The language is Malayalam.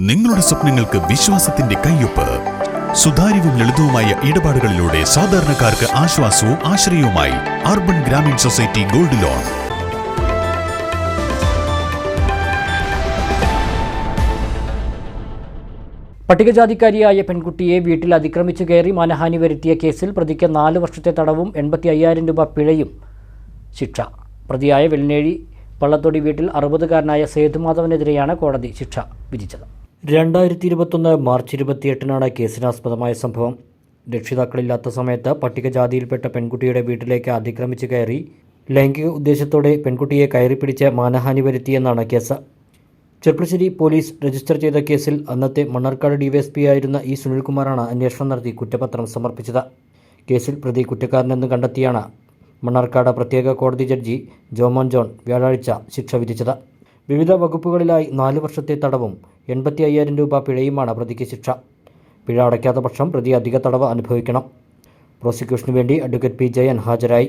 നിങ്ങളുടെ സ്വപ്നങ്ങൾക്ക് വിശ്വാസത്തിന്റെ കയ്യൊപ്പ്. സുതാര്യവും ലളിതവുമായ ഇടപാടുകളിലൂടെ സാധാരണക്കാർക്ക് ആശ്വാസവും ആശ്രയവുമായി urban Grameen society gold loan. പട്ടികജാതിക്കാരിയായ പെൺകുട്ടിയെ വീട്ടിൽ അതിക്രമിച്ചു കയറി മാനഹാനി വരുത്തിയ കേസിൽ പ്രതിക്ക് നാല് വർഷത്തെ തടവും എൺപത്തി അയ്യായിരം രൂപ പിഴയും. ശിക്ഷ. പ്രതിയായ വെള്ളിനേഴി പള്ളത്തൊടി വീട്ടിൽ അറുപതുകാരനായ സേതുമാധവനെതിരെയാണ് കോടതി ശിക്ഷ വിധിച്ചത്. രണ്ടായിരത്തി ഇരുപത്തൊന്ന് മാർച്ച് ഇരുപത്തിയെട്ടിനാണ് കേസിനാസ്പദമായ സംഭവം. രക്ഷിതാക്കളില്ലാത്ത സമയത്ത് പട്ടികജാതിയിൽപ്പെട്ട പെൺകുട്ടിയുടെ വീട്ടിലേക്ക് അതിക്രമിച്ച് കയറി ലൈംഗിക ഉദ്ദേശത്തോടെ പെൺകുട്ടിയെ കയറിപ്പിടിച്ച് മാനഹാനി വരുത്തിയെന്നാണ് കേസ്. ചെർപ്പളശ്ശേരി പോലീസ് രജിസ്റ്റർ ചെയ്ത കേസിൽ അന്നത്തെ മണ്ണാർക്കാട് ഡിവൈഎസ്പി ആയിരുന്ന ഇ സുനിൽകുമാറാണ് അന്വേഷണം നടത്തി കുറ്റപത്രം സമർപ്പിച്ചത്. കേസിൽ പ്രതി കുറ്റക്കാരനെന്ന് കണ്ടെത്തിയാണ് മണ്ണാർക്കാട് പ്രത്യേക കോടതി ജഡ്ജി ജോമോൻ ജോൺ വ്യാഴാഴ്ച ശിക്ഷ വിധിച്ചത്. വിവിധ വകുപ്പുകളിലായി നാല് വർഷത്തെ തടവും എൺപത്തി അയ്യായിരം രൂപ പിഴയുമാണ് പ്രതിക്ക് ശിക്ഷ. പിഴ അടയ്ക്കാത്ത പക്ഷം പ്രതി അധിക തടവ് അനുഭവിക്കണം. പ്രോസിക്യൂഷനു വേണ്ടി അഡ്വക്കേറ്റ് പി ജയൻ ഹാജരായി.